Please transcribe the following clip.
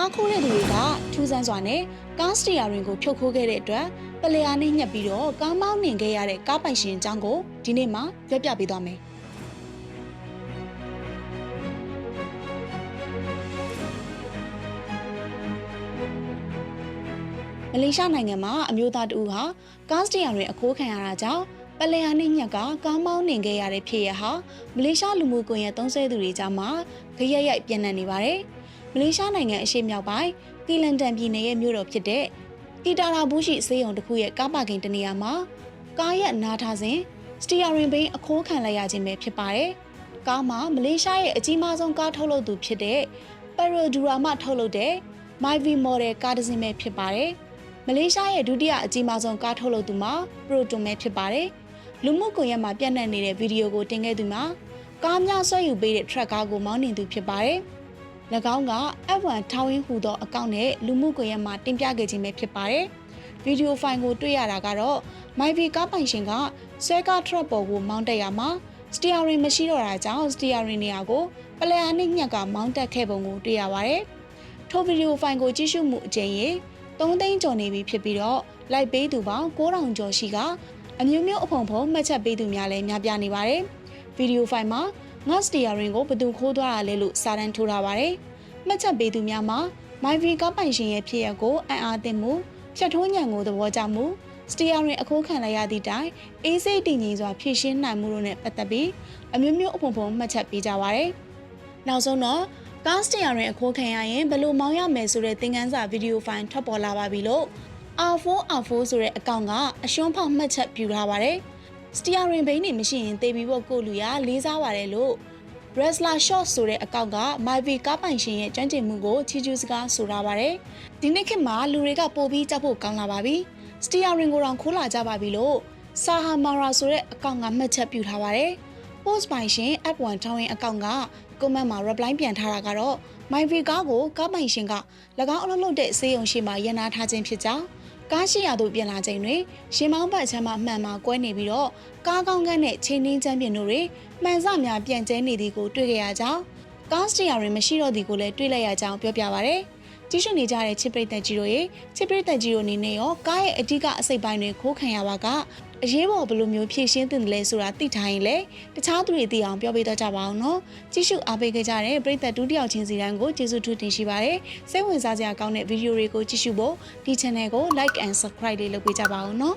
ကားခိုးတဲ့သူတွေကထူးဆန်းစွာနဲ့ကားစတီယာရင်ကိုဖြုတ်ခိုးခဲ့တဲ့အတွက်ပလေယာနဲ့ညှက်ပြီးတော့ကားမောင်းနှင်ခဲ့ရတဲ့ကားပိုင်ရှင်အကြောင်းကိုဒီနေ့မှာပြောပြပေးသွားမယ်။မလေးရှားနိုင်ငံမှာအမျိုးသားတဦးဟာကားစတီယာတွင်အခိုးခံရတာကြောင့်ပလေယာနဲ့ညက်ကကားမောင်းနှင်ခဲ့ရတဲ့ဖြစ်ရဟာမလေးရှားလူမှုကွန်ရက်သုံးစွဲသူတွေကြားမှာကြရက်ရိုက်ပြန့်နှံ့နေပါတယ်။မ လေးရှားနိုင်ငံအရှေ့မြောက်ပိုင်းကီလန်တန်ပြည်နယ်ရဲ့မြို့တော်ဖြစ်တဲ့ကီတာရာဘူးရှိစေးရုံတစ်ခုရဲ့ကားပါကင်တနေရာမှာကားရဲ့နားထားစဉ်စတီယာရင်ဘိန်းအခိုးခံလိုက်ရခြင်းပဲဖြစ်ပါတယ်။ကားမှာမလေးရှားရဲ့အကြီးမားဆုံးကားထုတ်လုပ်သူဖြစ်တဲ့ပရိုဒူရာမှထုတ်လုပ်တဲ့ Myvi Model ကားတစ်စင်းပဲဖြစ်ပါတယ်။မလေးရှားရဲ့ဒုတိယအကြီးမားဆုံးကားထုတ်လုပ်သူမှာ Proton ပဲဖြစ်ပါတယ်။လူမှုကွန်ရက်မှာပြန့်နှံ့နေတဲ့ဗီဒီယိုကိုတင်ခဲ့သူမှာကားများဆွဲယူပေးတဲ့ truck ကားကိုမောင်းနှင်သူဖြစ်ပါတယ်။၎ င်းက F1 ထောင်းရင်းဟူသောအကောင့်နဲ့လူမှုကွန်ရက်မှာတင်ပြခဲ့ခြင်းပဲဖြစ်ပါတယ်။ဗီဒီယိုဖိုင်ကိုတွေ့ရတာကတော့ Myvi ကားပိုင်ရှင်ကဆွဲကား truck ပေါ်ကိုမောင်းတက်ရမှာစတီယာရင်မရှိတော့တာကြောင့်စတီယာရင်နေရာကိုပလန်အနစ်ညက်ကမောင်းတက်ခဲ့ပုံကိုတွေ့ရပါတယ်။ထိုဗီဒီယိုဖိုင်ကိုကြည့်ရှုမှုအကြိမ်ရေ3သိန်းကျော်နေပြီဖြစ်ပြီးတော့လိုက်ပေးသူပေါင်း9000ကျော်ရှိကအမျိုးမျိုးအဖုံဖုံမှတ်ချက်ပေးသူများလည်းများပြားနေပါတယ်။ဗီဒီယိုဖိုင်မှာ ငတ်စတီယာရင်ကိုဘယ်သူခိုးသွားတာလဲလို့စာတမ်းထိုးထားပါတယ်။မှတ်ချက်ပေးသူများမှာမိုင်ဗီကပိုင်ရှင်ရဲ့ဖြစ်ရပ်ကိုအံ့အားသင့်မှုဖြတ်ထိုးညံကိုသဘောကျမှုစတီယာရင်အခိုးခံလိုက်ရသည့်တိုင်အေးစိတ်တည်ငြိမ်စွာဖြည့်ရှင်းနိုင်မှုတို့နဲ့ပတ်သက်ပြီးအမျိုးမျိုးအဖုံဖုံမှတ်ချက်ပေးကြပါရယ်။နောက်ဆုံးတော့ကားစတီယာရင်အခိုးခံရရင်ဘယ်လိုမောင်းရမယ်ဆိုတဲ့သင်ခန်းစာဗီဒီယိုဖိုင်ထွက်ပေါ်လာပါပြီလို့ R4 R4 ဆိုတဲ့အကောင့်ကအရှုံးဖောက်မှတ်ချက်ပြုထားပါတယ်။ စတီယာရင်ဘိန်းနေမရှိရင်တေးပြီးဖို့ကိုလူရလေးစားပါတယ်လို့ Wrestler Shot ဆိုတဲ့အကောင့်က Myvi ကားပိုင်ရှင်ရဲ့ကျွမ်းကျင်မှုကိုချီးကျူးစကားဆိုထားပါတယ်။ဒီနေ့ခေတ်မှာလူတွေကပိုပြီးကြောက်ဖို့ကောင်းလာပါပြီ။ Steering ကိုတောင်ခိုးလာကြပါပြီလို့ Sahamara ဆိုတဲ့အကောင့်ကမှတ်ချက်ပြုထားပါတယ်။ Post ပိုင်ရှင် F1 ထောင်းရင်အကောင့်က comment မှာ reply ပြန်ထားတာကတော့ Myvi ကားကိုကားပိုင်ရှင်က၎င်းအလုပ်လုပ်တဲ့စေယုံရှိမှရန်နာထားခြင်းဖြစ်ကြောင်း ကားရှိရာသို့ပြန်လာချိန်တွင်ရှင်မောင်းပတ်ချမ်းမှမှန်မှာကွဲနေပြီးတော့ကားကောင်းကန်းနဲ့ချိန်နှင်းချမ်းပြင်တို့တွင်မှန်စများပြန့်ကျဲနေသည်ကိုတွေ့ကြရကြောင်းကားစတီယာတွင်မရှိတော့သည်ကိုလည်းတွေ့လိုက်ရကြောင်းပြောပြပါရယ် ကြည့်ရှုနေကြတဲ့ချစ်ပရိသတ်ကြီးတို့ရေချစ်ပရိသတ်ကြီးတို့အနေနဲ့ရောကားရဲ့အဓိကအစိတ်ပိုင်းတွေခိုးခံရပါကအရေးပေါ်ဘယ်လိုမျိုးဖြည့်ရှင်းတင်တယ်လဲဆိုတာသိထားရင်လေတခြားသူတွေသိအောင်ပြောပေးတော့ကြပါအောင်နော်ကြည့်ရှုအားပေးခဲ့ကြတဲ့ပရိသတ်ဒုတိယချင်းစီတိုင်းကိုကျေးဇူးထူးတင်ရှိပါတယ်စိတ်ဝင်စားစရာကောင်းတဲ့ဗီဒီယိုတွေကိုကြည့်ရှုဖို့ဒီ channel ကို like and subscribe လေးလုပ်ပေးကြပါအောင်နော်